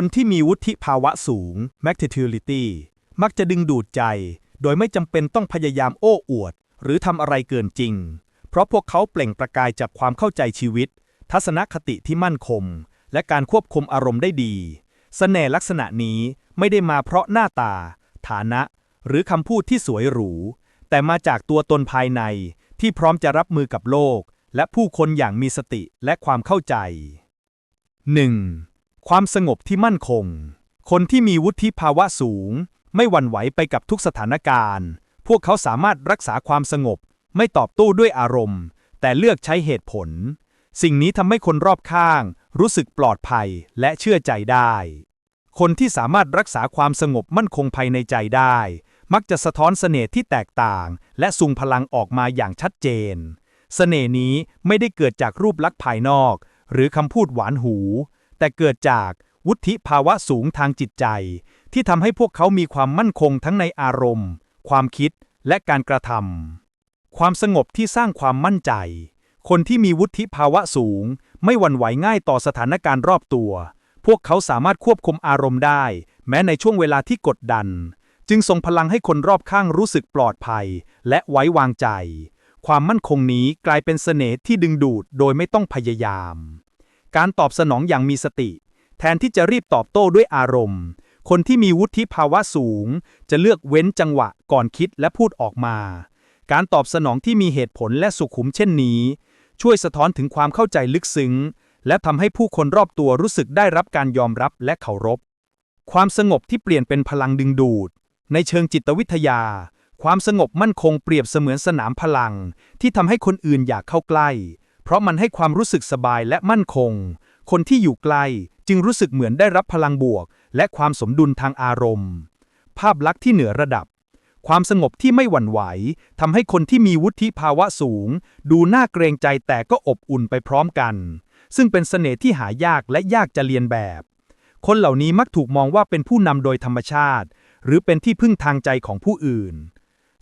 คนที่มีวุฒิภาวะสูง magnitude มักจะดึงดูดใจ โดยไม่จำเป็นต้องพยายามโอ้อวด หรือทำอะไรเกินจริง เพราะพวกเขาเปล่งประกายจากความเข้าใจชีวิต ทัศนคติที่มั่นคง และการควบคุมอารมณ์ได้ดีเสน่ห์ลักษณะนี้ไม่ได้มาเพราะหน้าตา ฐานะ หรือคำพูดที่สวยหรู แต่มาจากตัวตนภายในที่พร้อมจะรับมือกับโลก และผู้คนอย่างมีสติและความเข้าใจ 1. ความสงบที่มั่นคง คนที่มีวุฒิภาวะสูง ไม่หวั่นไหวไปกับทุกสถานการณ์ พวกเขาสามารถรักษาความสงบ ไม่ตอบโต้ด้วยอารมณ์ แต่เลือกใช้เหตุผล สิ่งนี้ทำให้คนรอบข้าง รู้สึกปลอดภัยและเชื่อใจได้ คนที่สามารถรักษาความสงบมั่นคงภายในใจได้ มักจะสะท้อนเสน่ห์ที่แตกต่าง และส่งพลังออกมาอย่างชัดเจน เสน่ห์นี้ไม่ได้เกิดจากรูปลักษณ์ภายนอก หรือคำพูดหวานหู แต่เกิดจากวุฒิภาวะสูงทางจิตใจ ที่ทำให้พวกเขามีความมั่นคงทั้งในอารมณ์ ความคิดและการกระทำความสงบที่สร้างความมั่นใจ คนที่มีวุฒิภาวะสูง ไม่หวั่นไหวง่ายต่อสถานการณ์รอบตัว พวกเขาสามารถควบคุมอารมณ์ได้ แม้ในช่วงเวลาที่กดดัน จึงส่งพลังให้คนรอบข้างรู้สึกปลอดภัย และไว้วางใจ ความมั่นคงนี้กลายเป็นเสน่ห์ที่ดึงดูดโดยไม่ต้องพยายาม การตอบสนองอย่างมีสติ แทนที่จะรีบตอบโต้ด้วยอารมณ์ คนที่มีวุฒิภาวะสูง จะเลือกเว้นจังหวะก่อนคิดและพูดออกมา การตอบสนองที่มีเหตุผลและสุขุมเช่นนี้ ช่วยสะท้อนถึงความเข้าใจลึกซึ้ง และทำให้ผู้คนรอบตัวรู้สึกได้รับการยอมรับและเคารพ ความสงบที่เปลี่ยนเป็นพลังดึงดูด ในเชิงจิตวิทยา ความสงบมั่นคงเปรียบเสมือนสนามพลัง ที่ทำให้คนอื่นอยากเข้าใกล้ เพราะมันให้ความรู้สึกสบายและมั่นคง คนที่อยู่ใกลจึงรู้สึกเหมือนได้รับพลังบวก และความสมดุลทางอารมณ์ ภาพลักษณ์ที่เหนือระดับ ความสงบที่ไม่หวั่นไหวทำให้คนที่มีวุฒิภาวะสูง ดูน่าเกรงใจแต่ก็อบอุ่นไปพร้อมกัน ซึ่งเป็นเสน่ห์ที่หายากและยากจะเรียนแบบ คนเหล่านี้มักถูกมองว่าเป็นผู้นำโดยธรรมชาติ หรือเป็นที่พึ่งทางใจของผู้อื่น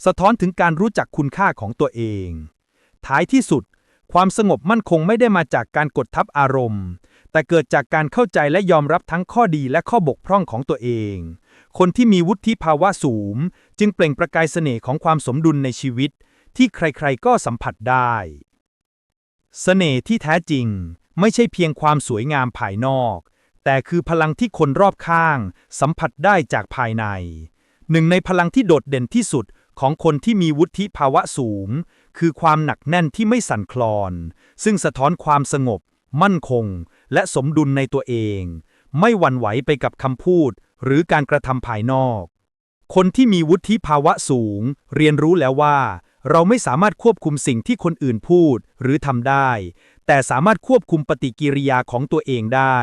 สะท้อนถึงการรู้จักคุณค่าของตัวเอง ท้ายที่สุด ความสงบมั่นคงไม่ได้มาจากการกดทับอารมณ์ แต่เกิดจากการเข้าใจและยอมรับทั้งข้อดีและข้อบกพร่องของตัวเอง คนที่มีวุฒิภาวะสูง จึงเปล่งประกายเสน่ห์ของความสมดุลในชีวิต ที่ใครๆก็สัมผัสได้ เสน่ห์ที่แท้จริง ไม่ใช่เพียงความสวยงามภายนอก แต่คือพลังที่คนรอบข้าง สัมผัสได้จากภายใน หนึ่งในพลังที่โดดเด่นที่สุดของคนที่มีวุฒิภาวะสูง คือความหนักแน่นที่ไม่สั่นคลอน ซึ่งสะท้อนความสงบ มั่นคง และสมดุลในตัวเอง ไม่หวั่นไหวไปกับคำพูด หรือการกระทำภายนอก คนที่มีวุฒิภาวะสูง เรียนรู้แล้วว่า เราไม่สามารถควบคุมสิ่งที่คนอื่นพูดหรือทำได้ แต่สามารถควบคุมปฏิกิริยาของตัวเองได้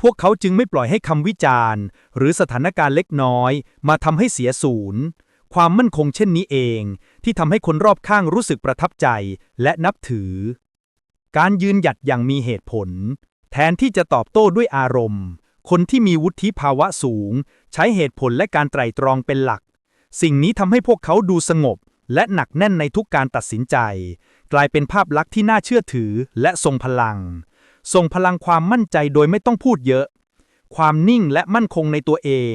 พวกเขาจึงไม่ปล่อยให้คำวิจารณ์ หรือสถานการณ์เล็กน้อย มาทำให้เสียศูนย์ ความมั่นคงเช่นนี้เอง ที่ทำให้คนรอบข้างรู้สึกประทับใจและนับถือ การยืนหยัดอย่างมีเหตุผล แทนที่จะตอบโต้ด้วยอารมณ์ คนที่มีวุฒิภาวะสูง ใช้เหตุผลและการไตร่ตรองเป็นหลัก สิ่งนี้ทำให้พวกเขาดูสงบ และหนักแน่นในทุกการตัดสินใจ กลายเป็นภาพลักษณ์ที่น่าเชื่อถือและทรงพลังทรงพลังความมั่นใจโดยไม่ต้องพูดเยอะ ความนิ่งและมั่นคงในตัวเอง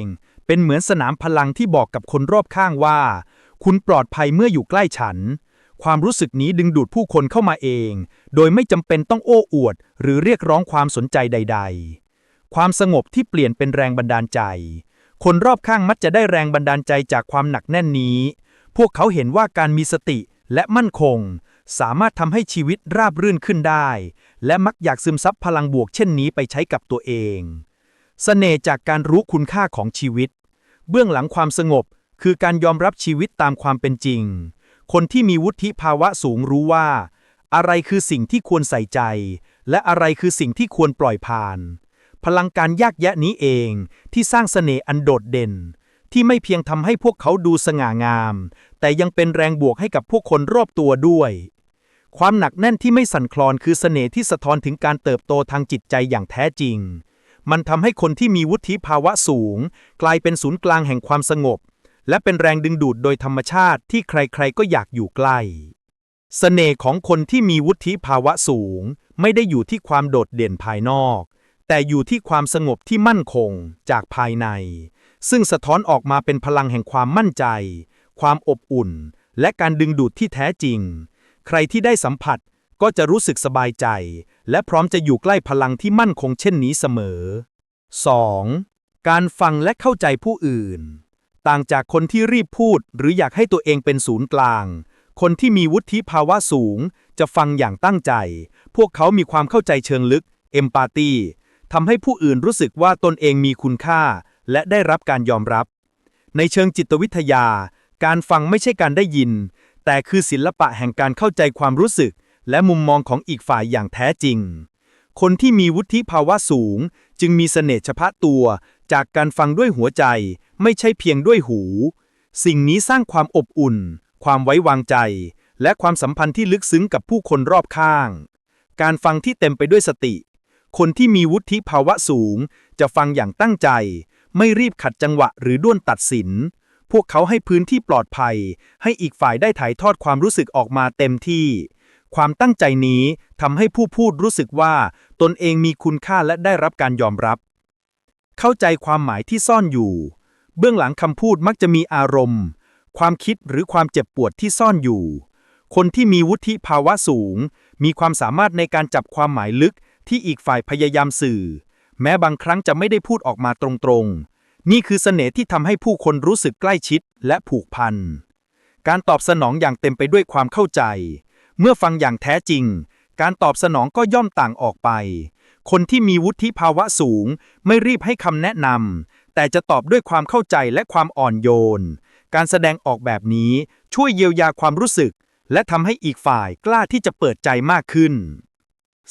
เป็นเหมือนสนามพลังที่บอกกับคนรอบข้างว่า คุณปลอดภัยเมื่ออยู่ใกล้ฉัน ความรู้สึกนี้ดึงดูดผู้คนเข้ามาเอง โดยไม่จำเป็นต้องโอ้อวด หรือเรียกร้องความสนใจใด ๆ ความสงบที่เปลี่ยนเป็นแรงบันดาลใจ คนรอบข้างมักจะได้แรงบันดาลใจจากความหนักแน่นนี้ พวกเขาเห็นว่าการมีสติและมั่นคง สามารถทำให้ชีวิตราบรื่นขึ้นได้ และมักอยากซึมซับพลังบวกเช่นนี้ไปใช้กับตัวเอง เสน่ห์จากการรู้คุณค่าของชีวิต เบื้องหลังความสงบ คือการยอมรับชีวิตตามความเป็นจริง คนที่มีวุฒิภาวะสูงรู้ว่า อะไรคือสิ่งที่ควรใส่ใจ และอะไรคือสิ่งที่ควรปล่อยผ่าน พลังการยากแยะนี้เองที่สร้างเสน่ห์อันโดดเด่น ที่ไม่เพียงทำให้พวกเขาดูสง่างาม แต่ยังเป็นแรงบวกให้กับพวกคนรอบตัวด้วยความหนักแน่นที่ไม่สั่นคลอนคือเสน่ห์ที่สะท้อนถึงการเติบโตทางจิตใจอย่างแท้จริง มันทำให้คนที่มีวุฒิภาวะสูง กลายเป็นศูนย์กลางแห่งความสงบ และเป็นแรงดึงดูดโดยธรรมชาติที่ใครๆก็อยากอยู่ใกล้เสน่ห์ของคนที่มีวุฒิภาวะสูง ไม่ได้อยู่ที่ความโดดเด่นภายนอก แต่อยู่ที่ความสงบที่มั่นคงจากภายใน ซึ่งสะท้อนออกมาเป็นพลังแห่งความมั่นใจ ความอบอุ่น และการดึงดูดที่แท้จริง ใครที่ได้สัมผัสก็จะรู้สึกสบายใจ และพร้อมจะอยู่ใกล้พลังที่มั่นคงเช่นนี้เสมอ 2. การฟังและเข้าใจผู้อื่น ต่างจากคนที่รีบพูด หรืออยากให้ตัวเองเป็นศูนย์กลาง คนที่มีวุฒิภาวะสูง จะฟังอย่างตั้งใจ พวกเขามีความเข้าใจเชิงลึกเอมปาตีทำให้ผู้อื่นรู้สึกว่าตนเองมีคุณค่า และได้รับการยอมรับ ในเชิงจิตวิทยา การฟังไม่ใช่การได้ยิน แต่คือศิลปะแห่งการเข้าใจความรู้สึก และมุมมองของอีกฝ่ายอย่างแท้จริง คนที่มีวุฒิภาวะสูง จึงมีเสน่ห์เฉพาะตัว จากการฟังด้วยหัวใจ ไม่ใช่เพียงด้วยหู สิ่งนี้สร้างความอบอุ่น ความไว้วางใจ และความสัมพันธ์ที่ลึกซึ้งกับผู้คนรอบข้าง การฟังที่เต็มไปด้วยสติ คนที่มีวุฒิภาวะสูง จะฟังอย่างตั้งใจ ไม่รีบขัดจังหวะหรือด้วนตัดสินพวกเขาให้พื้นที่ปลอดภัย ให้อีกฝ่ายได้ถ่ายทอดความรู้สึกออกมาเต็มที่ ความตั้งใจนี้ทำให้ผู้พูดรู้สึกว่า ตนเองมีคุณค่าและได้รับการยอมรับ เข้าใจความหมายที่ซ่อนอยู่ เบื้องหลังคำพูดมักจะมีอารมณ์ ความคิดหรือความเจ็บปวดที่ซ่อนอยู่ คนที่มีวุฒิภาวะสูง มีความสามารถในการจับความหมายลึกที่อีกฝ่ายพยายามสื่อ แม้บางครั้งจะไม่ได้พูดออกมาตรงๆ นี่คือเสน่ห์ที่ทำให้ผู้คนรู้สึกใกล้ชิดและผูกพัน การตอบสนองอย่างเต็มไปด้วยความเข้าใจ เมื่อฟังอย่างแท้จริง การตอบสนองก็ย่อมต่างออกไป คนที่มีวุฒิภาวะสูง ไม่รีบให้คำแนะนำแต่จะตอบด้วยความเข้าใจและความอ่อนโยน การแสดงออกแบบนี้ช่วยเยียวยาความรู้สึก และทำให้อีกฝ่ายกล้าที่จะเปิดใจมากขึ้น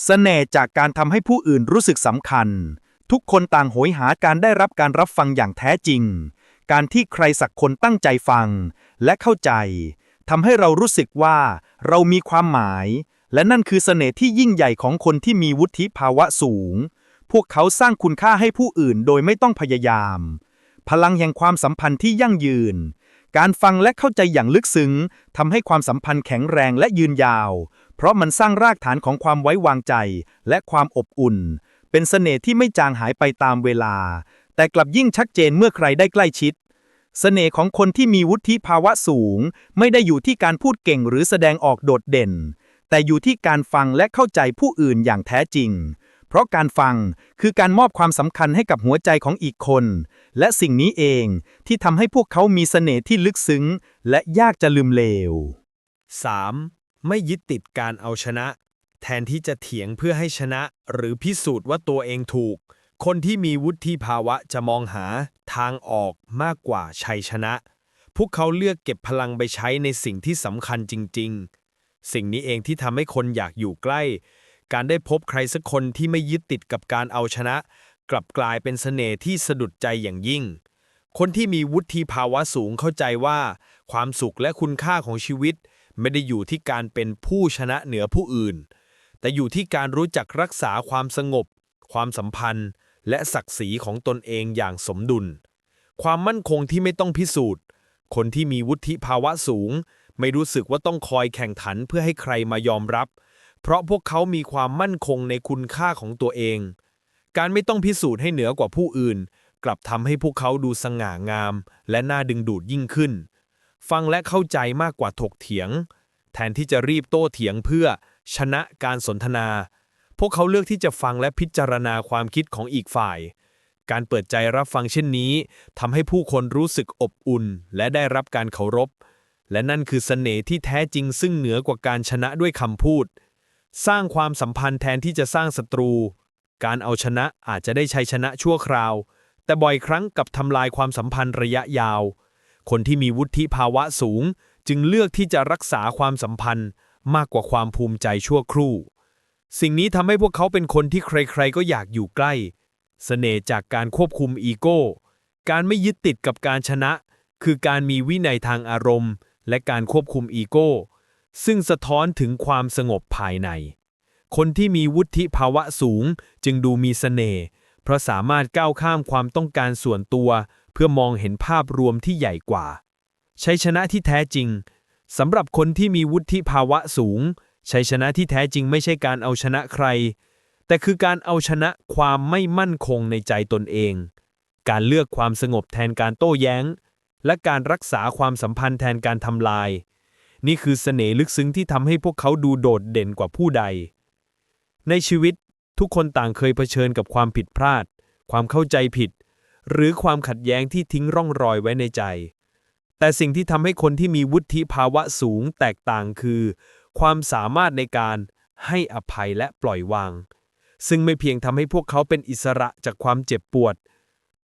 เสน่ห์จากการทำให้ผู้อื่นรู้สึกสำคัญ ทุกคนต่างโหยหาการได้รับการรับฟังอย่างแท้จริง การที่ใครสักคนตั้งใจฟัง และเข้าใจ ทำให้เรารู้สึกว่าเรามีความหมาย และนั่นคือเสน่ห์ที่ยิ่งใหญ่ของคนที่มีวุฒิภาวะสูง พวกเขาสร้างคุณค่าให้ผู้อื่นโดยไม่ต้องพยายาม พลังแห่งความสัมพันธ์ที่ยั่งยืน การฟังและเข้าใจอย่างลึกซึ้งทำให้ความสัมพันธ์แข็งแรงและยืนยาว เพราะมันสร้างรากฐานของความไว้วางใจ และความอบอุ่น เป็นเสน่ห์ที่ไม่จางหายไปตามเวลา แต่กลับยิ่งชัดเจนเมื่อใครได้ใกล้ชิด เสน่ห์ของคนที่มีวุฒิภาวะสูง ไม่ได้อยู่ที่การพูดเก่งหรือแสดงออกโดดเด่น แต่อยู่ที่การฟังและเข้าใจผู้อื่นอย่างแท้จริง เพราะการฟังคือการมอบความสำคัญให้กับหัวใจของอีกคน และสิ่งนี้เองที่ทำให้พวกเขามีเสน่ห์ที่ลึกซึ้ง และยากจะลืมเลว 3. ไม่ยึดติดการเอาชนะ แทนที่จะเถียงเพื่อให้ชนะ หรือพิสูจน์ว่าตัวเองถูก คนที่มีวุฒิภาวะจะมองหา ทางออกมากกว่าชัยชนะ พวกเขาเลือกเก็บพลังไปใช้ในสิ่งที่สำคัญจริง ๆ สิ่งนี้เองที่ทำให้คนอยากอยู่ใกล้ การได้พบใครสักคนที่ไม่ยึดติดกับการเอาชนะ กลับกลายเป็นเสน่ห์ที่สะดุดใจอย่างยิ่ง คนที่มีวุฒิภาวะสูงเข้าใจว่า ความสุขและคุณค่าของชีวิต ไม่ได้อยู่ที่การเป็นผู้ชนะเหนือผู้อื่น แต่อยู่ที่การรู้จักรักษาความสงบ ความสัมพันธ์ และศักดิ์ศรีของตนเองอย่างสมดุล ความมั่นคงที่ไม่ต้องพิสูจน์ คนที่มีวุฒิภาวะสูง ไม่รู้สึกว่าต้องคอยแข่งขันเพื่อให้ใครมายอมรับ เพราะพวกเขามีความมั่นคงในคุณค่าของตัวเอง การไม่ต้องพิสูจน์ให้เหนือกว่าผู้อื่น กลับทำให้พวกเขาดูสง่างาม และน่าดึงดูดยิ่งขึ้น ฟังและเข้าใจมากกว่าถกเถียง แทนที่จะรีบโต้เถียงเพื่อชนะการสนทนา พวกเขาเลือกที่จะฟังและพิจารณาความคิดของอีกฝ่าย การเปิดใจรับฟังเช่นนี้ทำให้ผู้คนรู้สึกอบอุ่น และได้รับการเคารพ และนั่นคือเสน่ห์ที่แท้จริงซึ่งเหนือกว่าการชนะด้วยคำพูด สร้างความสัมพันธ์แทนที่จะสร้างศัตรู การเอาชนะอาจจะได้ชัยชนะชั่วคราว แต่บ่อยครั้งกับทำลายความสัมพันธ์ระยะยาว คนที่มีวุฒิภาวะสูง จึงเลือกที่จะรักษาความสัมพันธ์มากกว่าความภูมิใจชั่วครู่ สิ่งนี้ทำให้พวกเขาเป็นคนที่ใครๆก็อยากอยู่ใกล้เสน่ห์จากการควบคุมอีโก้ การไม่ยึดติดกับการชนะ คือการมีวินัยทางอารมณ์ และการควบคุมอีโก้ ซึ่งสะท้อนถึงความสงบภายใน คนที่มีวุฒิภาวะสูงจึงดูมีเสน่ห์เพราะสามารถก้าวข้ามความต้องการส่วนตัว เพื่อมองเห็นภาพรวมที่ใหญ่กว่า ใชัยชนะที่แท้จริงสำหรับคนที่มีวุฒิภาวะสูง ชัยชนะที่แท้จริงไม่ใช่การเอาชนะใคร แต่คือการเอาชนะความไม่มั่นคงในใจตนเอง การเลือกความสงบแทนการโต้แย้ง และการรักษาความสัมพันธ์แทนการทำลาย นี่คือเสน่ห์ลึกซึ้งที่ทำให้พวกเขาดูโดดเด่นกว่าผู้ใด ในชีวิตทุกคนต่างเคยเผชิญกับความผิดพลาด ความเข้าใจผิด หรือความขัดแย้งที่ทิ้งร่องรอยไว้ในใจแต่สิ่งที่ทำให้คนที่มีวุฒิภาวะสูงแตกต่างคือ ความสามารถในการให้อภัยและปล่อยวาง ซึ่งไม่เพียงทำให้พวกเขาเป็นอิสระจากความเจ็บปวด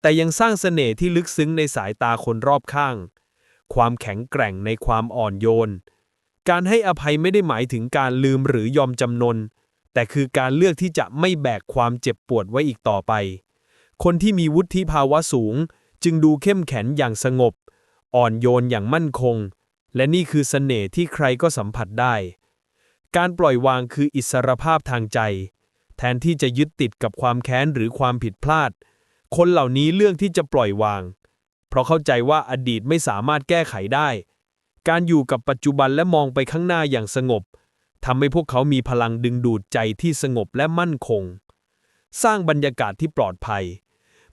แต่ยังสร้างเสน่ห์ที่ลึกซึ้งในสายตาคนรอบข้าง ความแข็งแกร่งในความอ่อนโยน การให้อภัยไม่ได้หมายถึงการลืมหรือยอมจำนน แต่คือการเลือกที่จะไม่แบกความเจ็บปวดไว้อีกต่อไป คนที่มีวุฒิภาวะสูง จึงดูเข้มแข็งอย่างสงบ อ่อนโยนอย่างมั่นคง และนี่คือเสน่ห์ที่ใครก็สัมผัสได้ การปล่อยวางคืออิสรภาพทางใจ แทนที่จะยึดติดกับความแค้นหรือความผิดพลาด คนเหล่านี้เลือกที่จะปล่อยวาง เพราะเข้าใจว่าอดีตไม่สามารถแก้ไขได้ การอยู่กับปัจจุบันและมองไปข้างหน้าอย่างสงบทำให้พวกเขามีพลังดึงดูดใจที่สงบและมั่นคง สร้างบรรยากาศที่ปลอดภัย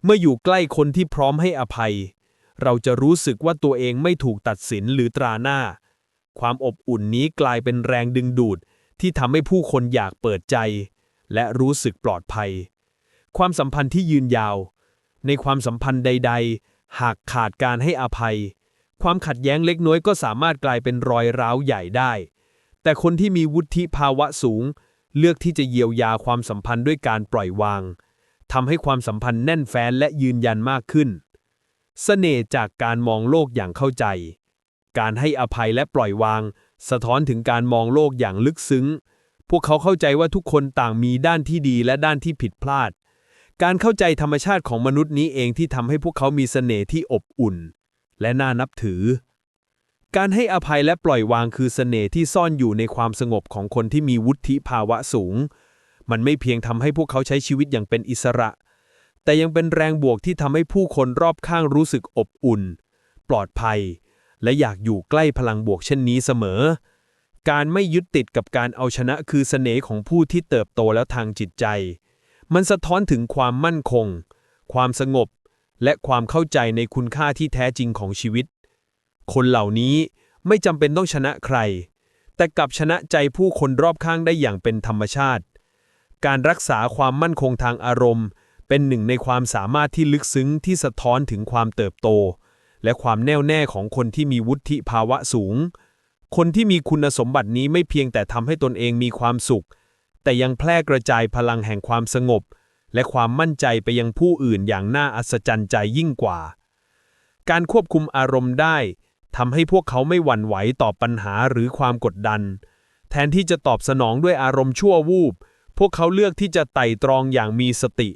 เมื่ออยู่ใกล้คนที่พร้อมให้อภัย เราจะรู้สึกว่าตัวเองไม่ถูกตัดสินหรือตราหน้า ความอบอุ่นนี้กลายเป็นแรงดึงดูด ที่ทำให้ผู้คนอยากเปิดใจ และรู้สึกปลอดภัย ความสัมพันธ์ที่ยืนยาว ในความสัมพันธ์ใด ๆ หากขาดการให้อภัย ความขัดแย้งเล็กน้อยก็สามารถกลายเป็นรอยร้าวใหญ่ได้ แต่คนที่มีวุฒิภาวะสูง เลือกที่จะเยียวยาความสัมพันธ์ด้วยการปล่อยวางทำให้ความสัมพันธ์แน่นแฟ้นและยืนยันมากขึ้นเสน่ห์จากการมองโลกอย่างเข้าใจ การให้อภัยและปล่อยวาง สะท้อนถึงการมองโลกอย่างลึกซึ้ง พวกเขาเข้าใจว่าทุกคนต่างมีด้านที่ดีและด้านที่ผิดพลาด การเข้าใจธรรมชาติของมนุษย์นี้เองที่ทำให้พวกเขามีเสน่ห์ที่อบอุ่น และน่านับถือ การให้อภัยและปล่อยวางคือเสน่ห์ที่ซ่อนอยู่ในความสงบของคนที่มีวุฒิภาวะสูง มันไม่เพียงทำให้พวกเขาใช้ชีวิตอย่างเป็นอิสระ แต่ยังเป็นแรงบวกที่ทำให้ผู้คนรอบข้างรู้สึกอบอุ่น ปลอดภัย และอยากอยู่ใกล้พลังบวกเช่นนี้เสมอ การไม่ยึดติดกับการเอาชนะคือเสน่ห์ของผู้ที่เติบโตแล้วทางจิตใจ มันสะท้อนถึงความมั่นคง ความสงบ และความเข้าใจในคุณค่าที่แท้จริงของชีวิต คนเหล่านี้ไม่จำเป็นต้องชนะใคร แต่กลับชนะใจผู้คนรอบข้างได้อย่างเป็นธรรมชาติ การรักษาความมั่นคงทางอารมณ์ เป็นหนึ่งในความสามารถที่ลึกซึ้งที่สะท้อนถึงความเติบโต และความแน่วแน่ของคนที่มีวุฒิภาวะสูง คนที่มีคุณสมบัตินี้ไม่เพียงแต่ทำให้ตนเองมีความสุข แต่ยังแพร่กระจายพลังแห่งความสงบ และความมั่นใจไปยังผู้อื่นอย่างน่าอัศจรรย์ใจยิ่งกว่า การควบคุมอารมณ์ได้ทำให้พวกเขาไม่หวั่นไหวต่อปัญหาหรือความกดดัน แทนที่จะตอบสนองด้วยอารมณ์ชั่ววูบ พวกเขาเลือกที่จะไต่ตรองอย่างมีสติ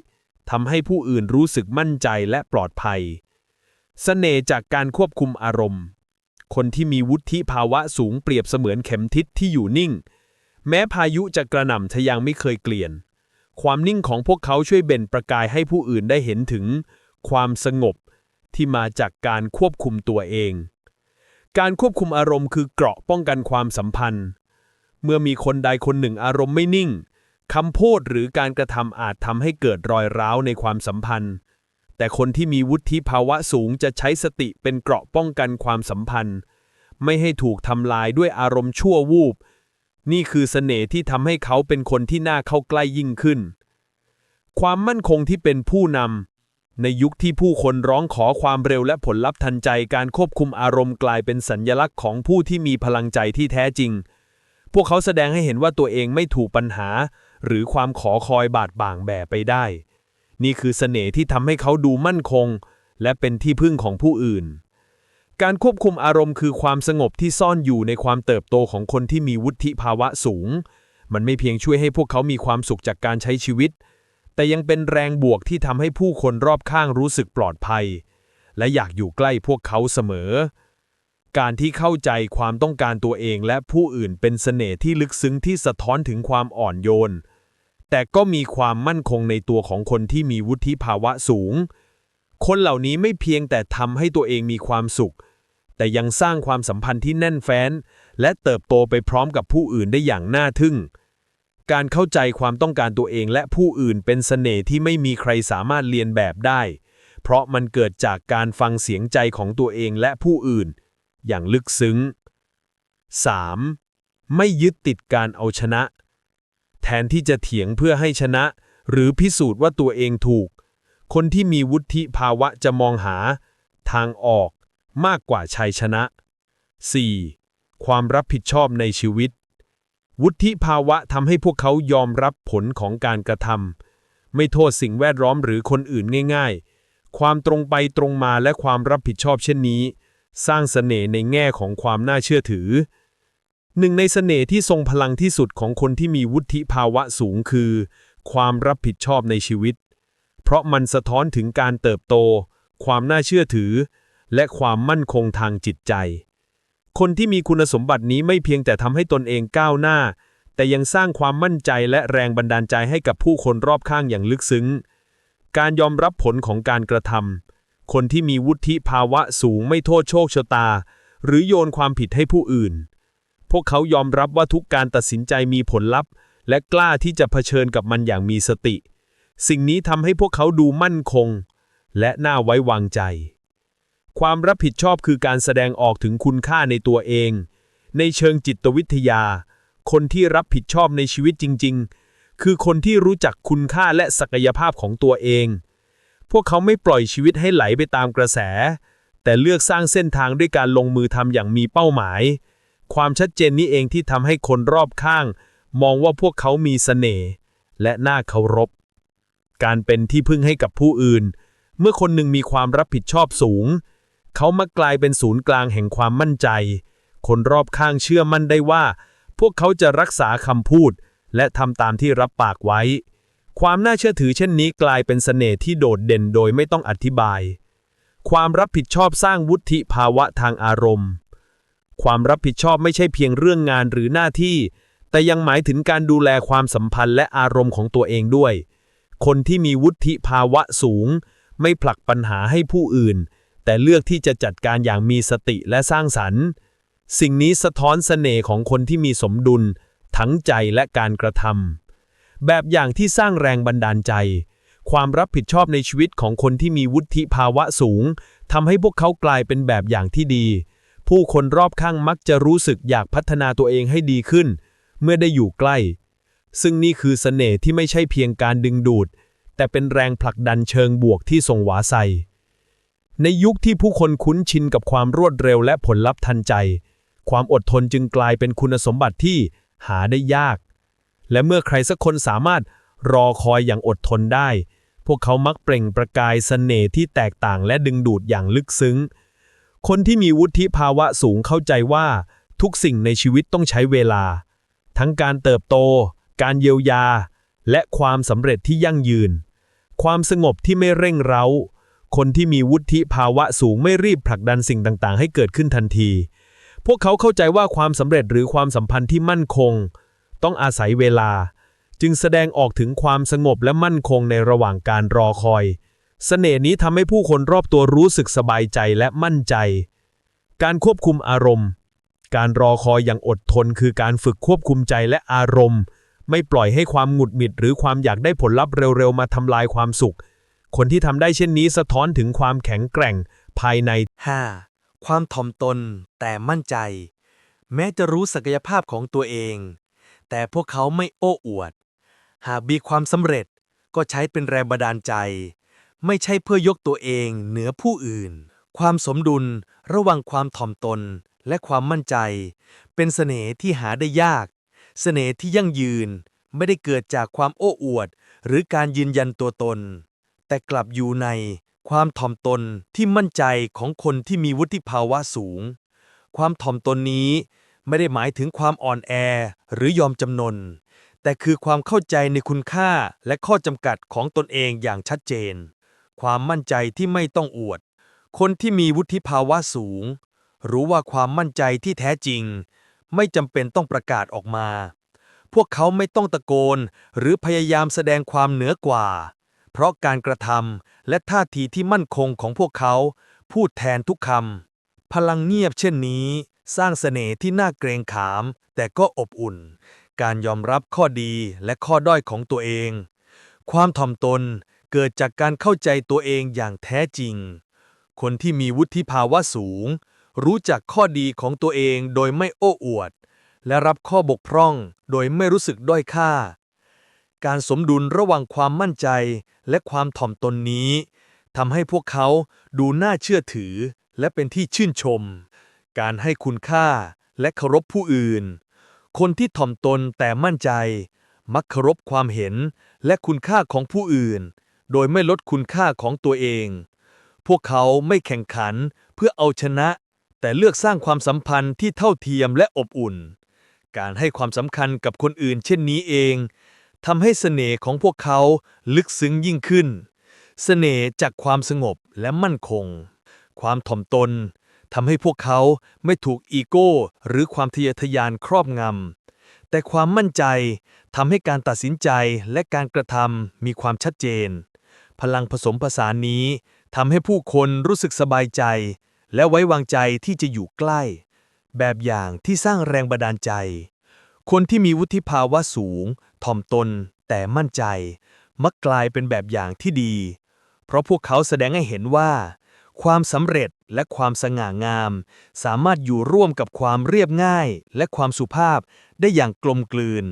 ทำให้ผู้อื่นรู้สึกมั่นใจและปลอดภัย เสน่ห์จากการควบคุมอารมณ์ คนที่มีวุฒิภาวะสูงเปรียบเสมือนเข็มทิศที่อยู่นิ่ง แม้พายุจะกระหน่ำทะยังไม่เคยเกลี่ยน ความนิ่งของพวกเขาช่วยเบ่นประกายให้ผู้อื่นได้เห็นถึง ความสงบที่มาจากการควบคุมตัวเอง การควบคุมอารมณ์คือเกราะป้องกันความสัมพันธ์ เมื่อมีคนใดคนหนึ่งอารมณ์ไม่นิ่งคำพูดหรือการกระทำอาจทำให้เกิดรอยร้าวในความสัมพันธ์ แต่คนที่มีวุฒิภาวะสูงจะใช้สติเป็นเกราะป้องกันความสัมพันธ์ ไม่ให้ถูกทำลายด้วยอารมณ์ชั่ววูบ นี่คือเสน่ห์ที่ทำให้เขาเป็นคนที่น่าเข้าใกล้ยิ่งขึ้น ความมั่นคงที่เป็นผู้นำในยุคที่ผู้คนร้องขอความเร็วและผลลัพธ์ทันใจการควบคุมอารมณ์กลายเป็นสัญญลักษณ์ของผู้ที่มีพลังใจที่แท้จริง พวกเขาแสดงให้เห็นว่าตัวเองไม่ถูกปัญหา หรือความขอคอยบาดบ่างแบไปได้ นี่คือเสน่ห์ที่ทำให้เขาดูมั่นคง และเป็นที่พึ่งของผู้อื่น การควบคุมอารมณ์คือความสงบที่ซ่อนอยู่ในความเติบโตของคนที่มีวุฒิภาวะสูง มันไม่เพียงช่วยให้พวกเขามีความสุขจากการใช้ชีวิต แต่ยังเป็นแรงบวกที่ทำให้ผู้คนรอบข้างรู้สึกปลอดภัย และอยากอยู่ใกล้พวกเขาเสมอ การที่เข้าใจความต้องการตัวเองและผู้อื่นเป็นเสน่ห์ที่ลึกซึ้งที่สะท้อนถึงความอ่อนโยน แต่ก็มีความมั่นคงในตัวของคนที่มีวุฒิภาวะสูง คนเหล่านี้ไม่เพียงแต่ทำให้ตัวเองมีความสุข แต่ยังสร้างความสัมพันธ์ที่แน่นแฟ้น และเติบโตไปพร้อมกับผู้อื่นได้อย่างน่าทึ่ง การเข้าใจความต้องการตัวเองและผู้อื่นเป็นเสน่ห์ที่ไม่มีใครสามารถเรียนแบบได้ เพราะมันเกิดจากการฟังเสียงใจของตัวเองและผู้อื่น อย่างลึกซึ้ง 3. ไม่ยึดติดการเอาชนะ แทนที่จะเถียงเพื่อให้ชนะ หรือพิสูจน์ว่าตัวเองถูก คนที่มีวุฒิภาวะจะมองหา ทางออกมากกว่าชัยชนะ 4. ความรับผิดชอบในชีวิต วุฒิภาวะทำให้พวกเขายอมรับผลของการกระทำไม่โทษสิ่งแวดล้อมหรือคนอื่นง่าย ๆ ความตรงไปตรงมาและความรับผิดชอบเช่นนี้ สร้างเสน่ห์ในแง่ของความน่าเชื่อถือ หนึ่งในเสน่ห์ที่ทรงพลังที่สุดของคนที่มีวุฒิภาวะสูงคือ ความรับผิดชอบในชีวิต เพราะมันสะท้อนถึงการเติบโต ความน่าเชื่อถือ และความมั่นคงทางจิตใจ คนที่มีคุณสมบัตินี้ไม่เพียงแต่ทำให้ตนเองก้าวหน้า แต่ยังสร้างความมั่นใจและแรงบันดาลใจให้กับผู้คนรอบข้างอย่างลึกซึ้ง การยอมรับผลของการกระทำคนที่มีวุฒิภาวะสูงไม่โทษโชคชะตา หรือโยนความผิดให้ผู้อื่น พวกเขายอมรับว่าทุกการตัดสินใจมีผลลัพธ์ และกล้าที่จะเผชิญกับมันอย่างมีสติ สิ่งนี้ทำให้พวกเขาดูมั่นคง และน่าไว้วางใจ ความรับผิดชอบคือการแสดงออกถึงคุณค่าในตัวเอง ในเชิงจิตวิทยา คนที่รับผิดชอบในชีวิตจริง ๆ คือคนที่รู้จักคุณค่าและศักยภาพของตัวเอง พวกเขาไม่ปล่อยชีวิตให้ไหลไปตามกระแส แต่เลือกสร้างเส้นทางด้วยการลงมือทำอย่างมีเป้าหมาย ความชัดเจนนี้เองที่ทำให้คนรอบข้าง มองว่าพวกเขามีเสน่ห์และน่าเคารพ การเป็นที่พึ่งให้กับผู้อื่น เมื่อคนหนึ่งมีความรับผิดชอบสูง เขามักกลายเป็นศูนย์กลางแห่งความมั่นใจ คนรอบข้างเชื่อมั่นได้ว่า พวกเขาจะรักษาคำพูด และทำตามที่รับปากไว้ ความน่าเชื่อถือเช่นนี้กลายเป็นเสน่ห์ที่โดดเด่นโดยไม่ต้องอธิบาย ความรับผิดชอบสร้างวุฒิภาวะทางอารมณ์ ความรับผิดชอบไม่ใช่เพียงเรื่องงานหรือหน้าที่ แต่ยังหมายถึงการดูแลความสัมพันธ์และอารมณ์ของตัวเองด้วย คนที่มีวุฒิภาวะสูง ไม่ผลักปัญหาให้ผู้อื่น แต่เลือกที่จะจัดการอย่างมีสติและสร้างสรรค์ สิ่งนี้สะท้อนเสน่ห์ของคนที่มีสมดุล ทั้งใจและการกระทำแบบอย่างที่สร้างแรงบันดาลใจ ความรับผิดชอบในชีวิตของคนที่มีวุฒิภาวะสูงทำให้พวกเขากลายเป็นแบบอย่างที่ดี ผู้คนรอบข้างมักจะรู้สึกอยากพัฒนาตัวเองให้ดีขึ้น เมื่อได้อยู่ใกล้ ซึ่งนี่คือเสน่ห์ที่ไม่ใช่เพียงการดึงดูด แต่เป็นแรงผลักดันเชิงบวกที่ส่งหวาใสในยุคที่ผู้คนคุ้นชินกับความรวดเร็วและผลลัพธ์ทันใจ ความอดทนจึงกลายเป็นคุณสมบัติที่หาได้ยาก และเมื่อใครสักคนสามารถรอคอยอย่างอดทนได้ พวกเขามักเปล่งประกายเสน่ห์ที่แตกต่างและดึงดูดอย่างลึกซึ้ง คนที่มีวุฒิภาวะสูงเข้าใจว่า ทุกสิ่งในชีวิตต้องใช้เวลา ทั้งการเติบโต การเยียวยา และความสำเร็จที่ยั่งยืน ความสงบที่ไม่เร่งเร้า คนที่มีวุฒิภาวะสูงไม่รีบผลักดันสิ่งต่างๆ ให้เกิดขึ้นทันที พวกเขาเข้าใจว่าความสำเร็จหรือความสัมพันธ์ที่มั่นคง ต้องอาศัยเวลา จึงแสดงออกถึงความสงบและมั่นคงในระหว่างการรอคอย เสน่ห์นี้ทำให้ผู้คนรอบตัวรู้สึกสบายใจและมั่นใจ การควบคุมอารมณ์ การรอคอยอย่างอดทนคือการฝึกควบคุมใจและอารมณ์ ไม่ปล่อยให้ความหงุดหงิดหรือความอยากได้ผลลัพธ์เร็วๆ มาทำลายความสุข คนที่ทำได้เช่นนี้สะท้อนถึงความแข็งแกร่งภายใน 5. ความถ่อมตนแต่มั่นใจ แม้จะรู้ศักยภาพของตัวเอง แต่พวกเขาไม่โอ้อวด หากมีความสำเร็จก็ใช้เป็นแรงบันดาลใจ ไม่ใช่เพื่อยกตัวเองเหนือผู้อื่น ความสมดุลระหว่างความถ่อมตนและความมั่นใจ เป็นเสน่ห์ที่หาได้ยาก เสน่ห์ที่ยั่งยืนไม่ได้เกิดจากความโอ้อวด หรือการยืนยันตัวตน แต่กลับอยู่ในความถ่อมตนที่มั่นใจของคนที่มีวุฒิภาวะสูง ความถ่อมตนนี้ไม่ได้หมายถึงความอ่อนแอหรือยอมจำนน แต่คือความเข้าใจในคุณค่าและข้อจำกัดของตนเองอย่างชัดเจน ความมั่นใจที่ไม่ต้องอวด คนที่มีวุฒิภาวะสูง รู้ว่าความมั่นใจที่แท้จริง ไม่จำเป็นต้องประกาศออกมา พวกเขาไม่ต้องตะโกน หรือพยายามแสดงความเหนือกว่า เพราะการกระทำและท่าทีที่มั่นคงของพวกเขา พูดแทนทุกคำพลังเงียบเช่นนี้ สร้างเสน่ห์ที่น่าเกรงขาม แต่ก็อบอุ่น การยอมรับข้อดีและข้อด้อยของตัวเอง ความถ่อมตน เกิดจากการเข้าใจตัวเองอย่างแท้จริง คนที่มีวุฒิภาวะสูง รู้จักข้อดีของตัวเองโดยไม่โอ้อวด และรับข้อบกพร่องโดยไม่รู้สึกด้อยค่า การสมดุลระหว่างความมั่นใจและความถ่อมตนนี้ทำให้พวกเขาดูน่าเชื่อถือและเป็นที่ชื่นชม การให้คุณค่าและเคารพผู้อื่น คนที่ถ่อมตนแต่มั่นใจ มักเคารพความเห็นและคุณค่าของผู้อื่น โดยไม่ลดคุณค่าของตัวเอง พวกเขาไม่แข่งขันเพื่อเอาชนะ แต่เลือกสร้างความสัมพันธ์ที่เท่าเทียมและอบอุ่น การให้ความสำคัญกับคนอื่นเช่นนี้เองทำให้เสน่ห์ของพวกเขาลึกซึ้งยิ่งขึ้น เสน่ห์จากความสงบและมั่นคง ความถ่อมตนทำให้พวกเขาไม่ถูกอีโก้หรือความทะเยอทะยานครอบงำ แต่ความมั่นใจทำให้การตัดสินใจและการกระทำมีความชัดเจน พลังผสมผสานนี้ทำให้ผู้คนรู้สึกสบายใจ และไว้วางใจที่จะอยู่ใกล้ แบบอย่างที่สร้างแรงบันดาลใจ คนที่มีวุฒิภาวะสูง ถ่อมตน แต่มั่นใจ มักกลายเป็นแบบอย่างที่ดี เพราะพวกเขาแสดงให้เห็นว่า ความสำเร็จและความสง่างาม สามารถอยู่ร่วมกับความเรียบง่าย และความสุภาพได้อย่างกลมกลืน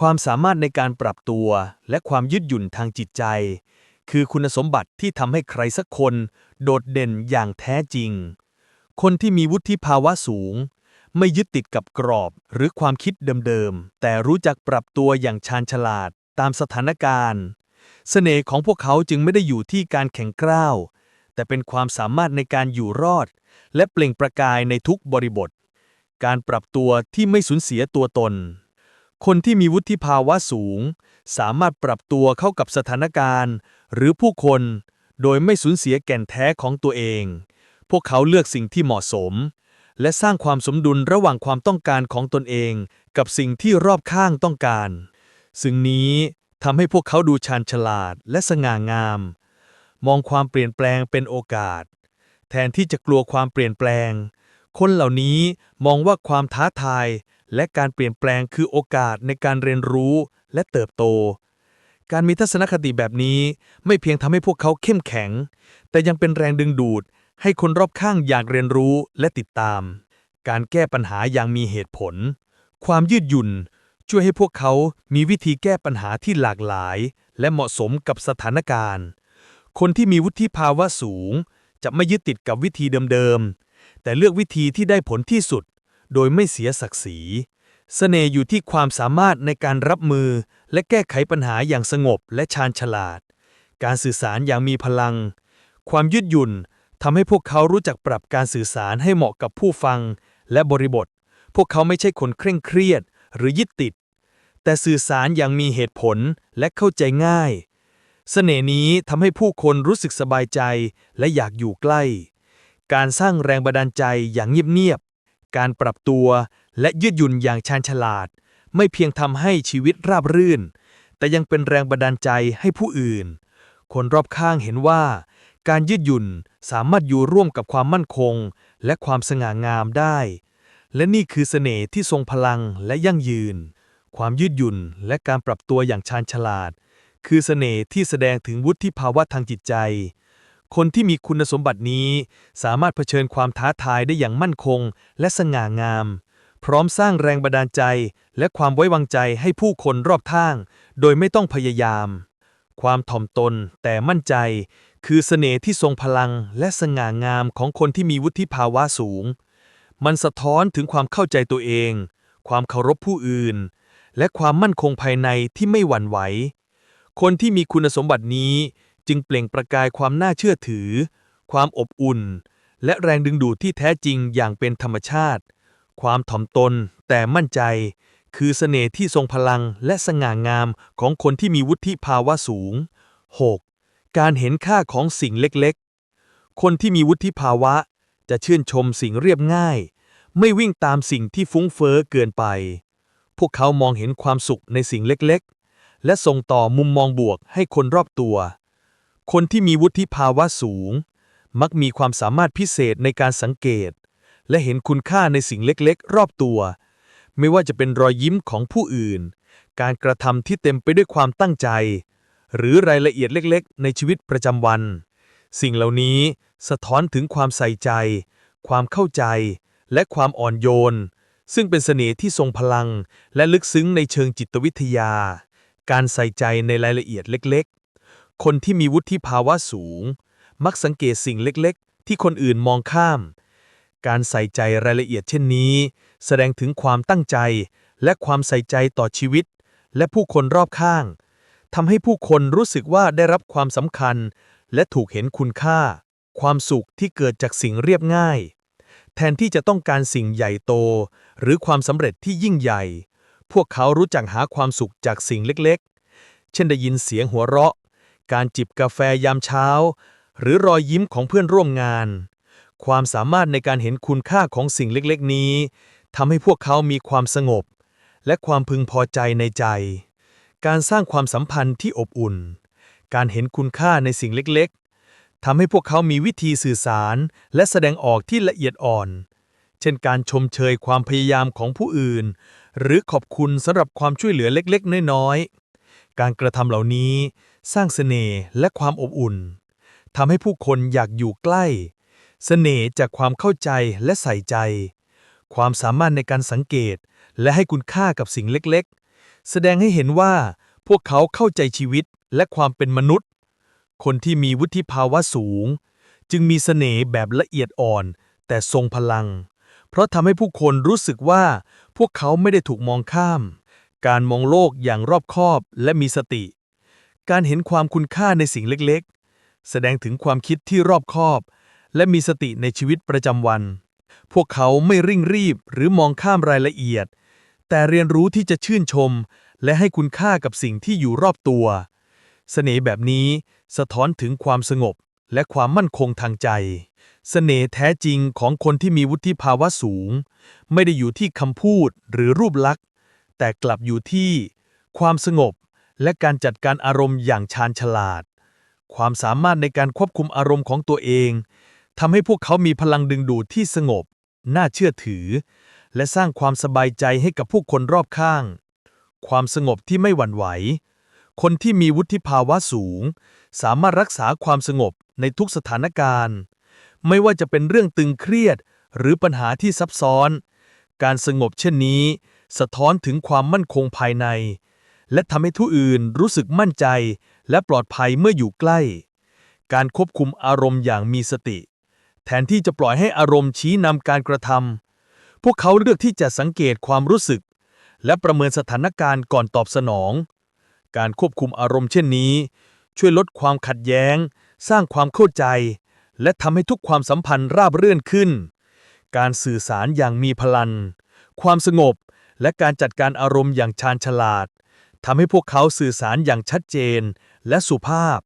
ความสามารถในการปรับตัว และความยืดหยุ่นทางจิตใจ คือคุณสมบัติที่ทำให้ใครสักคน โดดเด่นอย่างแท้จริง คนที่มีวุฒิภาวะสูง ไม่ยึดติดกับกรอบหรือความคิดเดิมๆ แต่รู้จักปรับตัวอย่างชาญฉลาดตามสถานการณ์ เสน่ห์ของพวกเขาจึงไม่ได้อยู่ที่การแข็งกร้าว แต่เป็นความสามารถในการอยู่รอด และเปล่งประกายในทุกบริบท การปรับตัวที่ไม่สูญเสียตัวตน คนที่มีวุฒิภาวะสูง สามารถปรับตัวเข้ากับสถานการณ์ หรือผู้คนโดยไม่สูญเสียแก่นแท้ของตัวเอง พวกเขาเลือกสิ่งที่เหมาะสม และสร้างความสมดุลระหว่างความต้องการของตนเอง กับสิ่งที่รอบข้างต้องการ ซึ่งนี้ทำให้พวกเขาดูชาญฉลาดและสง่างาม มองความเปลี่ยนแปลงเป็นโอกาส แทนที่จะกลัวความเปลี่ยนแปลง คนเหล่านี้มองว่าความท้าทาย และการเปลี่ยนแปลงคือโอกาสในการเรียนรู้และเติบโต การมีทัศนคติแบบนี้ไม่เพียงทำให้พวกเขาเข้มแข็ง แต่ยังเป็นแรงดึงดูด ให้คนรอบข้างอยากเรียนรู้และติดตาม การแก้ปัญหาอย่างมีเหตุผล ความยืดหยุ่น ช่วยให้พวกเขามีวิธีแก้ปัญหาที่หลากหลาย และเหมาะสมกับสถานการณ์ คนที่มีวุฒิภาวะสูง จะไม่ยึดติดกับวิธีเดิมๆ แต่เลือกวิธีที่ได้ผลที่สุด โดยไม่เสียศักดิ์ศรีเสน่ห์อยู่ที่ความสามารถในการรับมือ และแก้ไขปัญหาอย่างสงบและชาญฉลาด การสื่อสารอย่างมีพลัง ความยืดหยุ่นทำให้พวกเขารู้จักปรับการสื่อสารให้เหมาะกับผู้ฟังและบริบท พวกเขาไม่ใช่คนเคร่งเครียดหรือยึดติด แต่สื่อสารอย่างมีเหตุผลและเข้าใจง่ายเสน่ห์นี้ทำให้ผู้คนรู้สึกสบายใจและอยากอยู่ใกล้ การสร้างแรงบันดาลใจอย่างเงียบๆ การปรับตัวและยืดหยุ่นอย่างชาญฉลาด ไม่เพียงทำให้ชีวิตราบรื่น แต่ยังเป็นแรงบันดาลใจให้ผู้อื่น คนรอบข้างเห็นว่า การยืดหยุ่นสามารถอยู่ร่วมกับความมั่นคง และความสง่างามได้ และนี่คือเสน่ห์ที่ทรงพลังและยั่งยืน ความยืดหยุ่นและการปรับตัวอย่างชาญฉลาด คือเสน่ห์ที่แสดงถึงวุฒิภาวะทางจิตใจ คนที่มีคุณสมบัตินี้สามารถเผชิญความท้าทายได้อย่างมั่นคงและสง่างาม พร้อมสร้างแรงบันดาลใจ และความไว้วางใจให้ผู้คนรอบข้าง โดยไม่ต้องพยายาม ความถ่อมตนแต่มั่นใจ คือเสน่ห์ที่ทรงพลังและสง่างามของคนที่มีวุฒิภาวะสูง มันสะท้อนถึงความเข้าใจตัวเอง ความเคารพผู้อื่น และความมั่นคงภายในที่ไม่หวั่นไหว คนที่มีคุณสมบัตินี้จึงเปล่งประกายความน่าเชื่อถือ ความอบอุ่น และแรงดึงดูดที่แท้จริงอย่างเป็นธรรมชาติ ความถ่อมตน แต่มั่นใจ คือเสน่ห์ที่ทรงพลังและสง่างามของคนที่มีวุฒิภาวะสูง 6. การเห็นค่าของสิ่งเล็กๆ คนที่มีวุฒิภาวะ จะชื่นชมสิ่งเรียบง่าย ไม่วิ่งตามสิ่งที่ฟุ้งเฟ้อเกินไป พวกเขามองเห็นความสุขในสิ่งเล็กๆ และส่งต่อมุมมองบวกให้คนรอบตัว คนที่มีวุฒิภาวะสูง มักมีความสามารถพิเศษในการสังเกต และเห็นคุณค่าในสิ่งเล็กๆ รอบตัว ไม่ว่าจะเป็นรอยยิ้มของผู้อื่น การกระทำที่เต็มไปด้วยความตั้งใจ หรือรายละเอียดเล็กๆ ในชีวิตประจำวัน สิ่งเหล่านี้สะท้อนถึงความใส่ใจ ความเข้าใจ และความอ่อนโยน ซึ่งเป็นเสน่ห์ที่ทรงพลัง และลึกซึ้งในเชิงจิตวิทยา การใส่ใจในรายละเอียดเล็กๆ คนที่มีวุฒิภาวะสูง มักสังเกตสิ่งเล็กๆ ที่คนอื่นมองข้าม การใส่ใจรายละเอียดเช่นนี้ แสดงถึงความตั้งใจ และความใส่ใจต่อชีวิต และผู้คนรอบข้างทำให้ผู้คนรู้สึกว่าได้รับความสำคัญ และถูกเห็นคุณค่า ความสุขที่เกิดจากสิ่งเรียบง่าย แทนที่จะต้องการสิ่งใหญ่โต หรือความสำเร็จที่ยิ่งใหญ่ พวกเขารู้จักหาความสุขจากสิ่งเล็กๆ เช่นได้ยินเสียงหัวเราะ การจิบกาแฟยามเช้า หรือรอยยิ้มของเพื่อนร่วมงาน ความสามารถในการเห็นคุณค่าของสิ่งเล็กๆ นี้ทำให้พวกเขามีความสงบ และความพึงพอใจในใจ การสร้างความสัมพันธ์ที่อบอุ่น การเห็นคุณค่าในสิ่งเล็กๆทำให้พวกเขามีวิธีสื่อสาร และแสดงออกที่ละเอียดอ่อน เช่นการชมเชยความพยายามของผู้อื่น หรือขอบคุณสำหรับความช่วยเหลือเล็กๆ น้อยๆ การกระทำเหล่านี้ สร้างเสน่ห์และความอบอุ่นทำให้ผู้คนอยากอยู่ใกล้ เสน่ห์จากความเข้าใจและใส่ใจ ความสามารถในการสังเกต และให้คุณค่ากับสิ่งเล็กๆ แสดงให้เห็นว่าพวกเขาเข้าใจชีวิตและความเป็นมนุษย์ คนที่มีวุฒิภาวะสูง จึงมีเสน่ห์แบบละเอียดอ่อน แต่ทรงพลัง เพราะทำให้ผู้คนรู้สึกว่า พวกเขาไม่ได้ถูกมองข้าม การมองโลกอย่างรอบคอบและมีสติ การเห็นความคุณค่าในสิ่งเล็กๆ แสดงถึงความคิดที่รอบคอบ และมีสติในชีวิตประจำวัน พวกเขาไม่ริ่งรีบหรือมองข้ามรายละเอียด แต่เรียนรู้ที่จะชื่นชม และให้คุณค่ากับสิ่งที่อยู่รอบตัวเสน่ห์แบบนี้สะท้อนถึงความสงบและความมั่นคงทางใจเสน่ห์แท้จริงของคนที่มีวุฒิภาวะสูง ไม่ได้อยู่ที่คำพูดหรือรูปลักษณ์ แต่กลับอยู่ที่ ความสงบ และการจัดการอารมณ์อย่างชาญฉลาด ความสามารถในการควบคุมอารมณ์ของตัวเอง ทำให้พวกเขามีพลังดึงดูดที่สงบ น่าเชื่อถือ และสร้างความสบายใจให้กับผู้คนรอบข้าง ความสงบที่ไม่หวั่นไหว คนที่มีวุฒิภาวะสูง สามารถรักษาความสงบในทุกสถานการณ์ ไม่ว่าจะเป็นเรื่องตึงเครียดหรือปัญหาที่ซับซ้อน การสงบเช่นนี้ สะท้อนถึงความมั่นคงภายใน และทำให้ผู้อื่นรู้สึกมั่นใจ และปลอดภัยเมื่ออยู่ใกล้ การควบคุมอารมณ์อย่างมีสติ แทนที่จะปล่อยให้อารมณ์ชี้นำการกระทำพวกเขาเลือกที่จะสังเกตความรู้สึก และประเมินสถานการณ์ก่อนตอบสนอง การควบคุมอารมณ์เช่นนี้ ช่วยลดความขัดแย้ง สร้างความเข้าใจ และทำให้ทุกความสัมพันธ์ราบรื่นขึ้น การสื่อสารอย่างมีพลัง ความสงบ และการจัดการอารมณ์อย่างชาญฉลาดทำให้พวกเขาสื่อสารอย่างชัดเจนและสุภาพ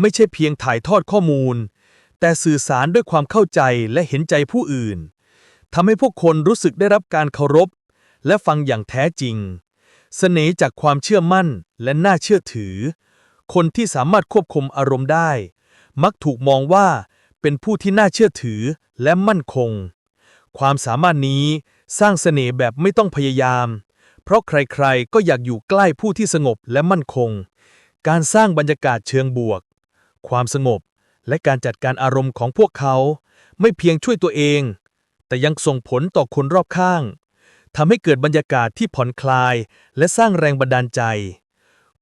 ไม่ใช่เพียงถ่ายทอดข้อมูล แต่สื่อสารด้วยความเข้าใจและเห็นใจผู้อื่นทำให้พวกคนรู้สึกได้รับการเคารพ และฟังอย่างแท้จริง เสน่ห์จากความเชื่อมั่นและน่าเชื่อถือ คนที่สามารถควบคุมอารมณ์ได้ มักถูกมองว่าเป็นผู้ที่น่าเชื่อถือและมั่นคง ความสามารถนี้สร้างเสน่ห์แบบไม่ต้องพยายาม เพราะใครๆ ก็อยากอยู่ใกล้ผู้ที่สงบและมั่นคง การสร้างบรรยากาศเชิงบวก ความสงบ และการจัดการอารมณ์ของพวกเขา ไม่เพียงช่วยตัวเอง แต่ยังส่งผลต่อคนรอบข้างทำให้เกิดบรรยากาศที่ผ่อนคลาย และสร้างแรงบันดาลใจ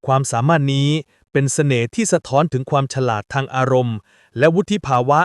ความสามารถนี้เป็นเสน่ห์ที่สะท้อนถึงความฉลาดทางอารมณ์ และวุฒิภาวะ